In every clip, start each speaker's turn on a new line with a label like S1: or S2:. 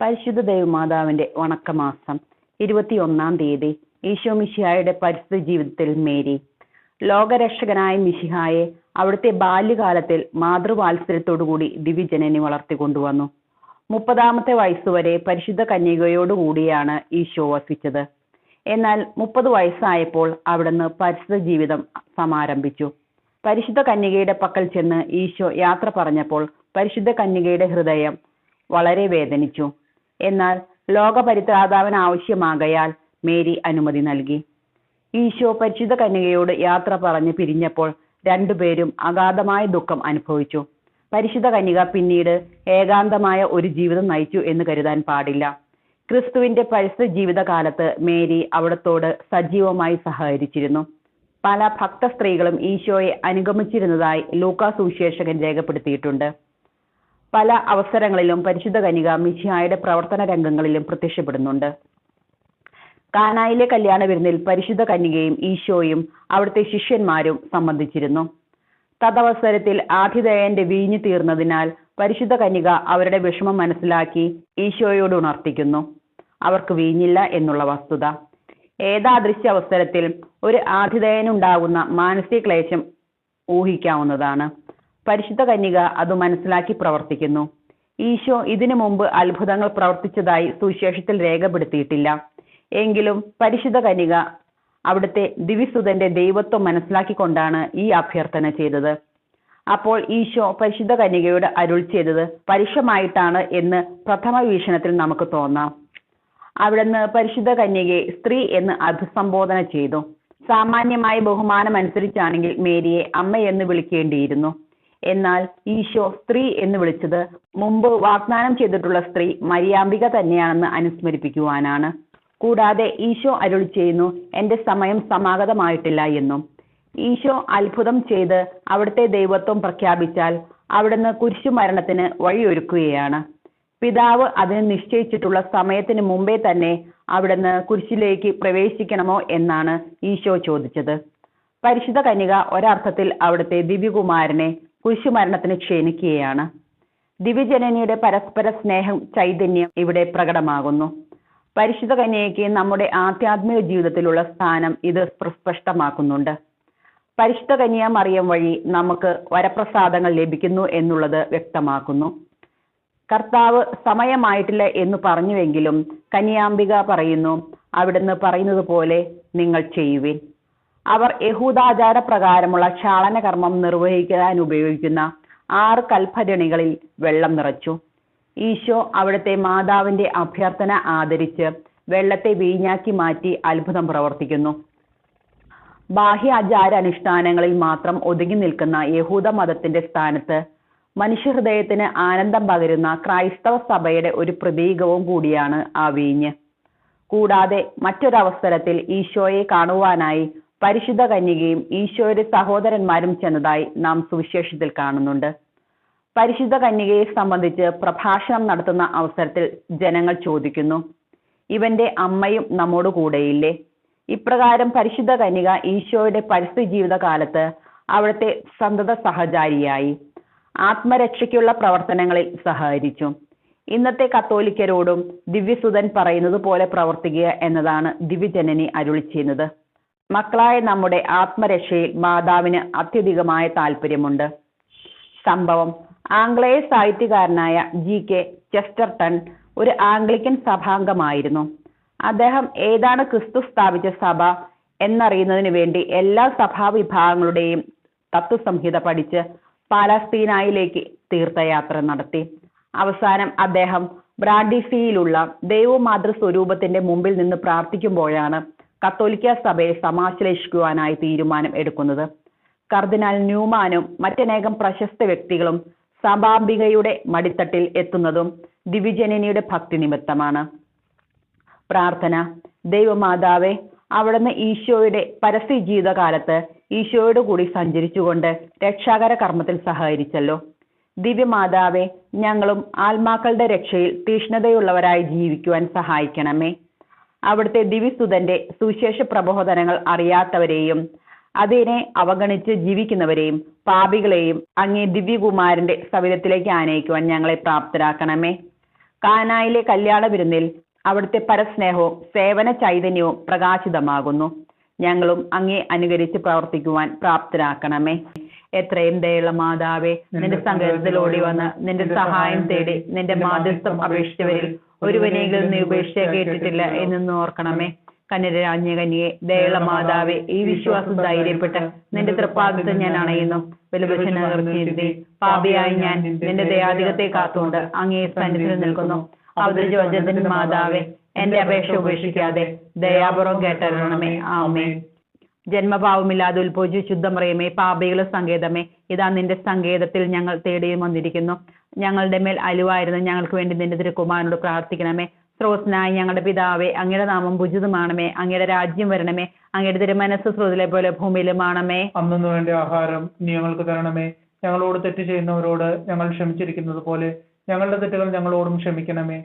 S1: പരിശുദ്ധ ദേവമാതാവിന്റെ വണക്കമാസം ഇരുപത്തിയൊന്നാം തീയതി ഈശോ മിശിഹായുടെ പരിശുദ്ധ ജീവിതത്തിൽ മേരി. ലോകരക്ഷകനായ മിശിഹായെ അവിടുത്തെ ബാല്യകാലത്തിൽ മാതൃവാത്സര്യത്തോടുകൂടി ദിവ്യജനനി വളർത്തിക്കൊണ്ടുവന്നു മുപ്പതാമത്തെ വയസ്സുവരെ പരിശുദ്ധ കന്യകയോടുകൂടിയാണ് ഈശോ വസിച്ചത്. എന്നാൽ മുപ്പത് വയസ്സായപ്പോൾ അവിടുന്ന് പരിശുദ്ധ ജീവിതം സമാരംഭിച്ചു. പരിശുദ്ധ കന്യകയുടെ പക്കൽ ചെന്ന് ഈശോ യാത്ര പറഞ്ഞപ്പോൾ പരിശുദ്ധ കന്യകയുടെ ഹൃദയം വളരെ വേദനിച്ചു. എന്നാൽ ലോകപരിത്രാതാവിന് ആവശ്യമാകയാൽ മേരി അനുമതി നൽകി. ഈശോ പരിശുദ്ധ കന്യകയോട് യാത്ര പറഞ്ഞ് പിരിഞ്ഞപ്പോൾ രണ്ടുപേരും അഗാധമായ ദുഃഖം അനുഭവിച്ചു. പരിശുദ്ധ കന്യക പിന്നീട് ഏകാന്തമായ ഒരു ജീവിതം നയിച്ചു എന്ന് കരുതാൻ പാടില്ല. ക്രിസ്തുവിന്റെ പരിശുദ്ധ ജീവിതകാലത്ത് മേരി അവിടത്തോട് സജീവമായി സഹകരിച്ചിരുന്നു. പല ഭക്ത സ്ത്രീകളും ഈശോയെ അനുഗമിച്ചിരുന്നതായി ലൂക്കാ സുവിശേഷകൻ രേഖപ്പെടുത്തിയിട്ടുണ്ട്. പല അവസരങ്ങളിലും പരിശുദ്ധ കനിക മിശിഹായുടെ പ്രവർത്തന രംഗങ്ങളിലും പ്രത്യക്ഷപ്പെടുന്നുണ്ട്. കാനായിലെ കല്യാണ വിരുന്നിൽ പരിശുദ്ധ കന്യകയും ഈശോയും അവിടുത്തെ ശിഷ്യന്മാരും സംബന്ധിച്ചിരുന്നു. തദവസരത്തിൽ ആതിഥേയന്റെ വീഞ്ഞു തീർന്നതിനാൽ പരിശുദ്ധ കന്യക അവരുടെ വിഷമം മനസ്സിലാക്കി ഈശോയോട് ഉണർത്തിക്കുന്നു. അവർക്ക് വീഞ്ഞില്ല എന്നുള്ള വസ്തുത. ഏതാദൃശ്യ അവസരത്തിൽ ഒരു ആതിഥേയനുണ്ടാകുന്ന മാനസിക ക്ലേശം ഊഹിക്കാവുന്നതാണ്. പരിശുദ്ധ കന്യക അത് മനസ്സിലാക്കി പ്രവർത്തിക്കുന്നു. ഈശോ ഇതിനു മുമ്പ് അത്ഭുതങ്ങൾ പ്രവർത്തിച്ചതായി സുവിശേഷത്തിൽ രേഖപ്പെടുത്തിയിട്ടില്ല. എങ്കിലും പരിശുദ്ധ കന്യക അവിടുത്തെ ദിവിസുതന്റെ ദൈവത്വം മനസ്സിലാക്കിക്കൊണ്ടാണ് ഈ അഭ്യർത്ഥന ചെയ്തത്. അപ്പോൾ ഈശോ പരിശുദ്ധ കന്യകയോട് അരുൾ ചെയ്തത് പരുഷമായിട്ടാണ് എന്ന് പ്രഥമ വീക്ഷണത്തിൽ നമുക്ക് തോന്നാം. അവിടുന്ന് പരിശുദ്ധ കന്യകയെ സ്ത്രീ എന്ന് അഭിസംബോധന ചെയ്തു. സാമാന്യമായ ബഹുമാനം അനുസരിച്ചാണെങ്കിൽ മേരിയെ അമ്മയെന്ന് വിളിക്കേണ്ടിയിരുന്നു. എന്നാൽ ഈശോ സ്ത്രീ എന്ന് വിളിച്ചത് മുമ്പ് വാഗ്ദാനം ചെയ്തിട്ടുള്ള സ്ത്രീ മരിയാമ്പിക തന്നെയാണെന്ന് അനുസ്മരിപ്പിക്കുവാനാണ്. കൂടാതെ ഈശോ അരുൾ ചെയ്യുന്നു എന്റെ സമയം സമാഗതമായിട്ടില്ല എന്നും. ഈശോ അത്ഭുതം ചെയ്ത് അവിടുത്തെ ദൈവത്വം പ്രഖ്യാപിച്ചാൽ അവിടുന്ന് കുരിശുമരണത്തിന് വഴിയൊരുക്കുകയാണ്. പിതാവ് അതിന് നിശ്ചയിച്ചിട്ടുള്ള സമയത്തിന് മുമ്പേ തന്നെ അവിടുന്ന് കുരിശിലേക്ക് പ്രവേശിക്കണമോ എന്നാണ് ഈശോ ചോദിച്ചത്. പരിശുദ്ധ കന്യക ഒരർത്ഥത്തിൽ അവിടുത്തെ ദിവ്യകുമാരനെ കുരിശുമരണത്തിന് ക്ഷണിക്കുകയാണ്. ദിവ്യജനനിയുടെ പരസ്പര സ്നേഹം ചൈതന്യം ഇവിടെ പ്രകടമാകുന്നു. പരിശുദ്ധ കന്യക്ക് നമ്മുടെ ആധ്യാത്മിക ജീവിതത്തിലുള്ള സ്ഥാനം ഇത് സ്പഷ്ടമാക്കുന്നുണ്ട്. പരിശുദ്ധ കന്യ മറിയം വഴി നമുക്ക് വരപ്രസാദങ്ങൾ ലഭിക്കുന്നു എന്നുള്ളത് വ്യക്തമാക്കുന്നു. കർത്താവ് സമയമായിട്ടില്ല എന്ന് പറഞ്ഞുവെങ്കിലും കന്യാംബിക പറയുന്നു അവിടുന്ന് പറയുന്നത് പോലെ നിങ്ങൾ ചെയ്യുവിൻ. അവർ യഹൂദാചാര പ്രകാരമുള്ള ക്ഷാളന കർമ്മം നിർവഹിക്കാൻ ഉപയോഗിക്കുന്ന ആറ് കൽഭരണികളിൽ വെള്ളം നിറച്ചു. ഈശോ അവിടുത്തെ മാതാവിന്റെ അഭ്യർത്ഥന ആദരിച്ച് വെള്ളത്തെ വീഞ്ഞാക്കി മാറ്റി അത്ഭുതം പ്രവർത്തിക്കുന്നു. ബാഹ്യ ആചാര അനുഷ്ഠാനങ്ങളിൽ മാത്രം ഒതുങ്ങി നിൽക്കുന്ന യഹൂദ മതത്തിന്റെ സ്ഥാനത്ത് മനുഷ്യഹൃദയത്തിന് ആനന്ദം പകരുന്ന ക്രൈസ്തവ സഭയുടെ ഒരു പ്രതീകവും കൂടിയാണ് ആ വീഞ്ഞ്. കൂടാതെ മറ്റൊരവസരത്തിൽ ഈശോയെ കാണുവാനായി പരിശുദ്ധ കന്യകയും ഈശോയുടെ സഹോദരന്മാരും ചെന്നതായി നാം സുവിശേഷത്തിൽ കാണുന്നുണ്ട്. പരിശുദ്ധ കന്യകയെ സംബന്ധിച്ച് പ്രഭാഷണം നടത്തുന്ന അവസരത്തിൽ ജനങ്ങൾ ചോദിക്കുന്നു ഇവന്റെ അമ്മയും നമ്മോട് കൂടെയില്ലേ? ഇപ്രകാരം പരിശുദ്ധ കന്യക ഈശോയുടെ പരിസ്ഥിതി ജീവിതകാലത്ത് അവിടുത്തെ സന്തത സഹചാരിയായി ആത്മരക്ഷയ്ക്കുള്ള പ്രവർത്തനങ്ങളിൽ സഹകരിച്ചു. ഇന്നത്തെ കത്തോലിക്കരോടും ദിവ്യസുതൻ പറയുന്നത് പോലെ പ്രവർത്തിക്കുക എന്നതാണ് ദിവ്യജനനി അരുളി ചെയ്യുന്നത്. മക്കളായ നമ്മുടെ ആത്മരക്ഷയിൽ മാതാവിന് അത്യധികമായ താല്പര്യമുണ്ട് സംഭവം. ആംഗ്ലേയ സാഹിത്യകാരനായ ജി കെ ചെസ്റ്റർട്ടൺ ഒരു ആംഗ്ലിക്കൻ സഭാംഗമായിരുന്നു. അദ്ദേഹം ഏതാണ് ക്രിസ്തു സ്ഥാപിച്ച സഭ എന്നറിയുന്നതിന് വേണ്ടി എല്ലാ സഭാവിഭാഗങ്ങളുടെയും തത്വസംഹിത പഠിച്ച് പാലസ്തീനായിലേക്ക് തീർത്ഥയാത്ര നടത്തി. അവസാനം അദ്ദേഹം ബ്രാഡിസിയിലുള്ള ദൈവമാതൃ സ്വരൂപത്തിന്റെ മുമ്പിൽ നിന്ന് പ്രാർത്ഥിക്കുമ്പോഴാണ് കത്തോലിക്ക സഭയെ സമാശ്ലേഷിക്കുവാനായി തീരുമാനം എടുക്കുന്നത്. കർദിനാൾ ന്യൂമാനും മറ്റനേകം പ്രശസ്ത വ്യക്തികളും സഭാംബികയുടെ മടിത്തട്ടിൽ എത്തുന്നതും ദിവ്യജനനിയുടെ ഭക്തി നിമിത്തമാണ്. പ്രാർത്ഥന. ദൈവമാതാവെ അവിടുന്ന് ഈശോയുടെ പരസ്യ ജീവിതകാലത്ത് ഈശോയോട് കൂടി സഞ്ചരിച്ചുകൊണ്ട് രക്ഷാകര കർമ്മത്തിൽ സഹകരിച്ചല്ലോ. ദിവ്യമാതാവെ ഞങ്ങളും ആത്മാക്കളുടെ രക്ഷയിൽ തീഷ്ണതയുള്ളവരായി ജീവിക്കുവാൻ സഹായിക്കണമേ. അവിടുത്തെ ദിവിസുതന്റെ സുവിശേഷ പ്രബോധനങ്ങൾ അറിയാത്തവരെയും അതിനെ അവഗണിച്ച് ജീവിക്കുന്നവരെയും പാപികളെയും അങ്ങേ ദിവ്യകുമാരന്റെ സവിധത്തിലേക്ക് ആനയിക്കുവാൻ ഞങ്ങളെ പ്രാപ്തരാക്കണമേ. കാനായിലെ കല്യാണ വിരുന്നിൽ അവിടുത്തെ പരസ്നേഹവും സേവന ചൈതന്യവും പ്രകാശിതമാകുന്നു. ഞങ്ങളും അങ്ങേ അനുകരിച്ച് പ്രവർത്തിക്കുവാൻ പ്രാപ്തരാക്കണമേ. എത്രയും ദയുള്ള മാതാവേ നിന്റെ സങ്കേതത്തിൽ ഓടി വന്ന് നിന്റെ സഹായം തേടി നിന്റെ മാധ്യസ്ഥം അപേക്ഷിച്ചവരിൽ ഒരുവനെങ്കിലും നീ ഉപേക്ഷ കേട്ടിട്ടില്ല എന്നൊന്നും ഓർക്കണമേ. കന്യരാജ്ഞ കന്യകെ ദയുള്ള മാതാവേ ഈ വിശ്വാസം ധൈര്യപ്പെട്ട് നിന്റെ തൃപ്പാദത്തെ ഞാൻ അണയുന്നു. വലുപക്ഷനീതി പാപിയായി ഞാൻ നിന്റെ ദയാധികത്തെ കാത്തുകൊണ്ട് അങ്ങേ സന്നിധിയിൽ നിൽക്കുന്നു. അവതരിച്ച മാതാവേ എന്റെ അപേക്ഷ ഉപേക്ഷിക്കാതെ ദയാപുറം കേട്ടരണമേ ആമേ ജന്മഭാവമില്ലാതെ ഉത്ഭവിച്ചു ശുദ്ധമറിയമേ പാപികളുടെ സങ്കേതമേ. ഇതാ നിന്റെ സങ്കേതത്തിൽ ഞങ്ങൾ തേടി വന്നിരിക്കുന്നു. ഞങ്ങളുടെ മേൽ അലുവായിരുന്നു. ഞങ്ങൾക്ക് വേണ്ടി നിന്റെ തിരുക്കുമാരനോട് പ്രാർത്ഥിക്കണമേ. സ്രോസ്നായി ഞങ്ങളുടെ പിതാവേ അങ്ങയുടെ നാമം ഭുജിതമാണമേ അങ്ങയുടെ രാജ്യം വരണമേ. അങ്ങയുടെ തിരുമനസ് സ്രോതിലെ പോലെ ഭൂമിയിലുമാണമേ.
S2: അന്നു വേണ്ട ആഹാരം നീ ഞങ്ങൾക്ക് തരണമേ. ഞങ്ങളോട് തെറ്റ് ചെയ്യുന്നവരോട് ഞങ്ങൾ ക്ഷമിച്ചിരിക്കുന്നത് പോലെ ഞങ്ങളുടെ തെറ്റുകൾ ഞങ്ങളോടും ക്ഷമിക്കണമേ.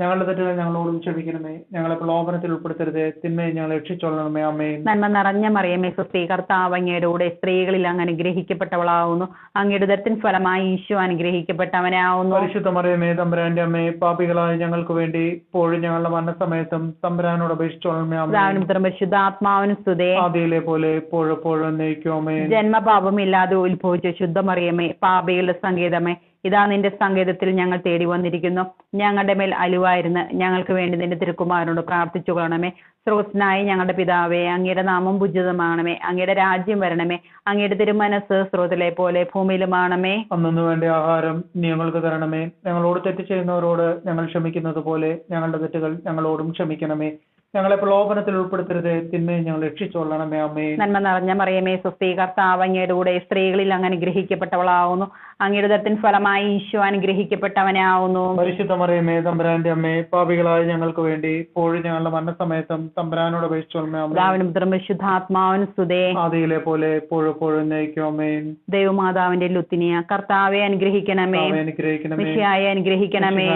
S2: ഞങ്ങളുടെ തെറ്റുകൾ ഞങ്ങളോടും ക്ഷമിക്കണമേ. ഞങ്ങളെ പ്രലോഭനത്തിൽ ഉൾപ്പെടുത്തരുതേ. തിന്മയെ ഞങ്ങൾ രക്ഷിച്ചോളണമേ. അമ്മേ
S1: നന്മ നിറഞ്ഞ മറിയമേ സുസ്ത്രീ കർത്താവ് അങ്ങയുടെ സ്ത്രീകളിൽ അങ്ങ് അനുഗ്രഹിക്കപ്പെട്ടവളാവുന്നു. അങ്ങയുടെ ദരത്തിൻ ഫലമായി ഈശോ അനുഗ്രഹിക്കപ്പെട്ടവനാവുന്നു.
S2: പരിശുദ്ധ മറിയമേ തമ്പുരാന്റെ അമ്മേ പാപികളായ ഞങ്ങൾക്ക് വേണ്ടി ഇപ്പോഴും ഞങ്ങളുടെ മരണസമയത്തും തമ്പുരാനോട് അപേക്ഷിച്ചോളണമേ. അമ്മേ
S1: പരിശുദ്ധാത്മാവിനും സ്തുതേ.
S2: ആദിയിലെ പോലെ എപ്പോഴും എപ്പോഴും
S1: ജന്മപാപമില്ലാതെ ഉത്ഭവിച്ച ശുദ്ധമറിയമേ പാപികളുടെ സങ്കേതമേ ഇതാ നിന്റെ സങ്കേതത്തിൽ ഞങ്ങൾ തേടി വന്നിരിക്കുന്നു. ഞങ്ങളുടെ മേൽ അലുവായിരുന്നു ഞങ്ങൾക്ക് വേണ്ടി നിന്റെ തിരുക്കുമാരനോട് പ്രാർത്ഥിച്ചു കൊള്ളണമേ സ്രോതനായി ഞങ്ങളുടെ പിതാവേ അങ്ങയുടെ നാമം ഭുജിതമാണമേ അങ്ങയുടെ രാജ്യം വരണമേ. അങ്ങയുടെ തിരുമനസ് സ്രോതിലെ പോലെ ഭൂമിയിലുമാണമേ.
S2: അന്നു വേണ്ടി ആഹാരം ഞങ്ങൾക്ക് തരണമേ. ഞങ്ങളോട് തെറ്റ് ചെയ്യുന്നവരോട് ഞങ്ങൾ ക്ഷമിക്കുന്നത് പോലെ ഞങ്ങളുടെ തെറ്റുകൾ ഞങ്ങളോടും ക്ഷമിക്കണമേ. ഞങ്ങളെ പ്രലോഭനത്തിൽ ഉൾപ്പെടുത്തരുത്. തിന്മയെ ഞങ്ങൾ രക്ഷിച്ചോളണമേ അമ്മേ.
S1: നന്മ നിറഞ്ഞ മറിയമേ സുസ്ഥീ കർത്താവ് അങ്ങയുടെ കൂടെ സ്ത്രീകളിൽ അങ്ങ് അനുഗ്രഹിക്കപ്പെട്ടവളാവുന്നു. അങ്ങയുടെ ദത്തിൻ ഫലമായി ഈശോ അനുഗ്രഹിക്കപ്പെട്ടവനാവുന്നു.
S2: പരിശുദ്ധ മറിയമേ തമ്പരാന്റെ അമ്മേ പാപികളായ ഞങ്ങൾക്ക് വേണ്ടി ഇപ്പോഴും ഞങ്ങളുടെ മരണസമയത്തും തമ്പുരാനോട് അപേക്ഷിച്ചോളമേ അമ്മേ.
S1: പിതാവിനും പുത്രനും പരിശുദ്ധാത്മാവിനും സ്തുതേ.
S2: ആദിയിലെ പോലെ എപ്പോഴും എപ്പോഴും നയിക്കുമേ
S1: ദൈവമാതാവിന്റെ ലുത്തിനിയ കർത്താവെ അനുഗ്രഹിക്കണമേ.
S2: അനുഗ്രഹിക്കണമേ.
S1: അനുഗ്രഹിക്കണമേ.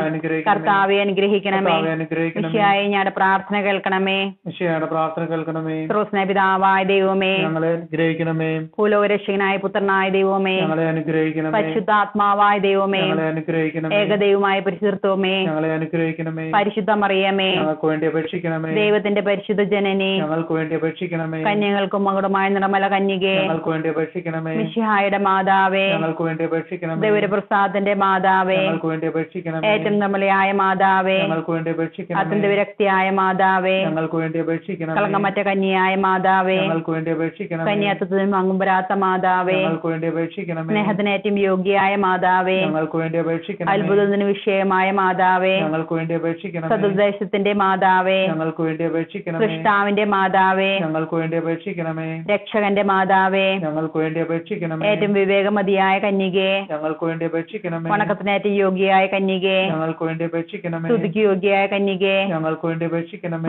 S1: കർത്താവെ അനുഗ്രഹിക്കണമേ.
S2: അനുഗ്രഹിക്കണമേ.
S1: ഞങ്ങളുടെ പ്രാർത്ഥന കേൾക്കണമേ.
S2: മിശിഹായുടെ പ്രാർത്ഥന കേൾക്കണമേ.
S1: പിതാവായ ദൈവമേ
S2: ഞങ്ങളെ അനുഗ്രഹിക്കണമേ.
S1: ഭൂലോകരക്ഷകനായ പുത്രനായ ദൈവമേ
S2: ഞങ്ങളെ അനുഗ്രഹിക്കണമേ.
S1: പരിശുദ്ധാത്മാവായ ദൈവമേ
S2: ഞങ്ങളെ അനുഗ്രഹിക്കണമേ.
S1: ഏകദൈവമായ പരിശുദ്ധത്വമേ
S2: ഞങ്ങളെ അനുഗ്രഹിക്കണമേ.
S1: പരിശുദ്ധ മറിയമേ
S2: ഞങ്ങൾക്ക് വേണ്ടി അപേക്ഷിക്കണമേ.
S1: ദൈവത്തിന്റെ പരിശുദ്ധ ജനനെ
S2: ഞങ്ങൾക്ക് വേണ്ടി അപേക്ഷിക്കണമേ.
S1: കന്യകൾക്കും മകുടമായ നിറമല കന്യകെ
S2: ഞങ്ങൾക്ക് വേണ്ടി അപേക്ഷിക്കണമേ.
S1: മിശിഹായുടെ മാതാവേ
S2: ഞങ്ങൾക്ക് വേണ്ടി അപേക്ഷിക്കണമേ.
S1: ദൈവപ്രസാദന്റെ മാതാവേ
S2: ഞങ്ങൾക്ക് വേണ്ടി അപേക്ഷിക്കണമേ.
S1: ഏറ്റവും നമ്മളെയായ മാതാവേ
S2: ഞങ്ങൾക്ക് വേണ്ടി അപേക്ഷിക്കണമേ.
S1: അത്യന്ത വിരക്തിയായ മാതാവേ
S2: ഞങ്ങൾക്ക് വേണ്ടി അപേക്ഷിക്കണം
S1: കളങ്കമറ്റ കന്യയായ മാതാവേ
S2: ഞങ്ങൾക്ക് വേണ്ടി അപേക്ഷിക്കണം
S1: കന്യാത്വത്തിനും മങ്ങുമ്പരാത്ത മാതാവേ
S2: ഞങ്ങൾക്ക് വേണ്ടി അപേക്ഷിക്കണമേ
S1: സ്നേഹത്തിനേറ്റവും യോഗ്യയായ മാതാവേ
S2: ഞങ്ങൾക്ക് വേണ്ടി അപേക്ഷിക്കണം
S1: അത്ഭുതത്തിന് വിഷയമായ മാതാവേ
S2: ഞങ്ങൾക്ക് വേണ്ടി അപേക്ഷിക്കണം
S1: സതുദ്ദേശത്തിന്റെ മാതാവേ
S2: ഞങ്ങൾക്ക് വേണ്ടി അപേക്ഷിക്കണം
S1: കൃഷ്ണാവിന്റെ മാതാവേ
S2: ഞങ്ങൾക്ക് വേണ്ടി അപേക്ഷിക്കണമേ
S1: രക്ഷകന്റെ മാതാവേ
S2: ഞങ്ങൾക്ക് വേണ്ടി അപേക്ഷിക്കണമേ
S1: ഏറ്റവും വിവേകമതിയായ കന്യകെ
S2: ഞങ്ങൾക്ക് വേണ്ടി അപേക്ഷിക്കണമേ
S1: വണക്കത്തിനേറ്റവും യോഗ്യയായ കന്യകെ
S2: ഞങ്ങൾക്ക് വേണ്ടി അപേക്ഷിക്കണമേ
S1: സ്തുതിക്ക് യോഗ്യയായ കന്യകെ
S2: ഞങ്ങൾക്ക് വേണ്ടി അപേക്ഷിക്കണമേ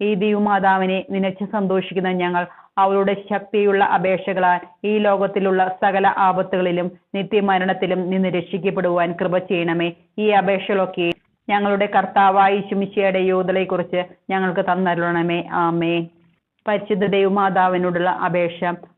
S1: ഈ ദൈവമാതാവിനെ നിനച്ച് സന്തോഷിക്കുന്ന ഞങ്ങൾ അവളുടെ ശക്തിയുള്ള അപേക്ഷകളാൽ ഈ ലോകത്തിലുള്ള സകല ആപത്തുകളിലും നിത്യമരണത്തിലും നിന്ന് രക്ഷിക്കപ്പെടുവാൻ കൃപ ചെയ്യണമേ. ഈ അപേക്ഷകളൊക്കെ ഞങ്ങളുടെ കർത്താവായ ശുമിശയുടെ കുറിച്ച് ഞങ്ങൾക്ക് തന്നരുളണമേ. ആമേ പരിശുദ്ധ ദൈവമാതാവിനോടുള്ള അപേക്ഷ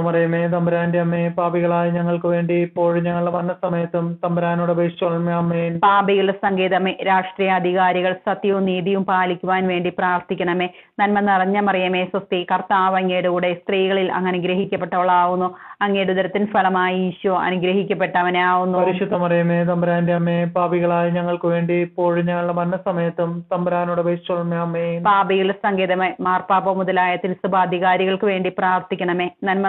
S2: മറിയമേ തമ്പുരാന്റെ അമ്മേ പാപികളായ ഞങ്ങൾക്ക് വേണ്ടി ഇപ്പോഴും ഞങ്ങളുടെ സമയത്തും തമ്പുരാനോട് അപേക്ഷിച്ചോളമേ അമ്മേൻ
S1: പാപികളുടെ സങ്കേതമേ രാഷ്ട്രീയ അധികാരികൾ സത്യവും നീതിയും പാലിക്കുവാൻ വേണ്ടി പ്രാർത്ഥിക്കണമേ. നന്മ നിറഞ്ഞ മറിയമേ സ്വസ്തി കർത്താവ് അങ്ങയുടെ കൂടെ സ്ത്രീകളിൽ അങ്ങ് അനുഗ്രഹിക്കപ്പെട്ടവളാവുന്നു അങ്ങയുടെ ഉദരത്തിൻ ഫലമായി ഈശോ അനുഗ്രഹിക്കപ്പെട്ടവനാവുന്നു.
S2: പരിശുദ്ധ മറിയമേ തമ്പുരാന്റെ അമ്മേ പാപികളായ ഞങ്ങൾക്ക് വേണ്ടി ഇപ്പോഴും ഞങ്ങളുടെ സമയത്തും തമ്പുരാനോട് അപേക്ഷിച്ചോളമേ അമ്മേൻ
S1: പാപികളുടെ സങ്കേതമേ മാർപ്പാപ്പ മുതലായ തിരുസഭാധികാരികൾക്ക് വേണ്ടി പ്രാർത്ഥിക്കണമേ. നന്മ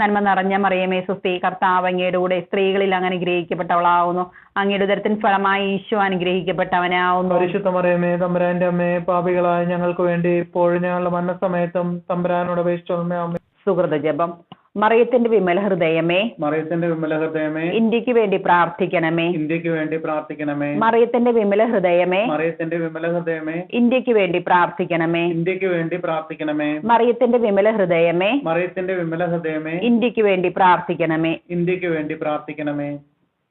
S1: നന്മ നിറഞ്ഞ മറിയമേ സുസ്തി കർത്താവ് അങ്ങയുടെ കൂടെ സ്ത്രീകളിൽ അങ്ങ് അനുഗ്രഹിക്കപ്പെട്ടവളാവുന്നു അങ്ങയുടെ ഉദരത്തിൻ ഫലമായി ഈശോ അനുഗ്രഹിക്കപ്പെട്ടവനാവുന്നു.
S2: പരിശുദ്ധ മറിയമേ തമ്പുരാന്റെ അമ്മേ പാപികളായ ഞങ്ങൾക്ക് വേണ്ടി ഇപ്പോഴും ഞങ്ങളുടെ മരണസമയത്തും തമ്പുരാനോട് അപേക്ഷിച്ചോളമേ
S1: സുഹൃത ജപം. മറിയത്തിന്റെ വിമല ഹൃദയമേ.
S2: മറിയത്തിന്റെ വിമല ഹൃദയമേ.
S1: ഇന്ത്യയ്ക്ക് വേണ്ടി പ്രാർത്ഥിക്കണമേ.
S2: ഇന്ത്യയ്ക്ക് വേണ്ടി പ്രാർത്ഥിക്കണമേ.
S1: മറിയത്തിന്റെ വിമല ഹൃദയമേ.
S2: മറിയത്തിന്റെ വിമല ഹൃദയമേ.
S1: ഇന്ത്യയ്ക്ക് വേണ്ടി പ്രാർത്ഥിക്കണമേ.
S2: ഇന്ത്യയ്ക്ക് വേണ്ടി പ്രാർത്ഥിക്കണമേ.
S1: മറിയത്തിന്റെ വിമല ഹൃദയമേ.
S2: മറിയത്തിന്റെ വിമല ഹൃദയമേ.
S1: ഇന്ത്യയ്ക്ക് വേണ്ടി പ്രാർത്ഥിക്കണമേ.
S2: ഇന്ത്യയ്ക്ക് വേണ്ടി പ്രാർത്ഥിക്കണമേ.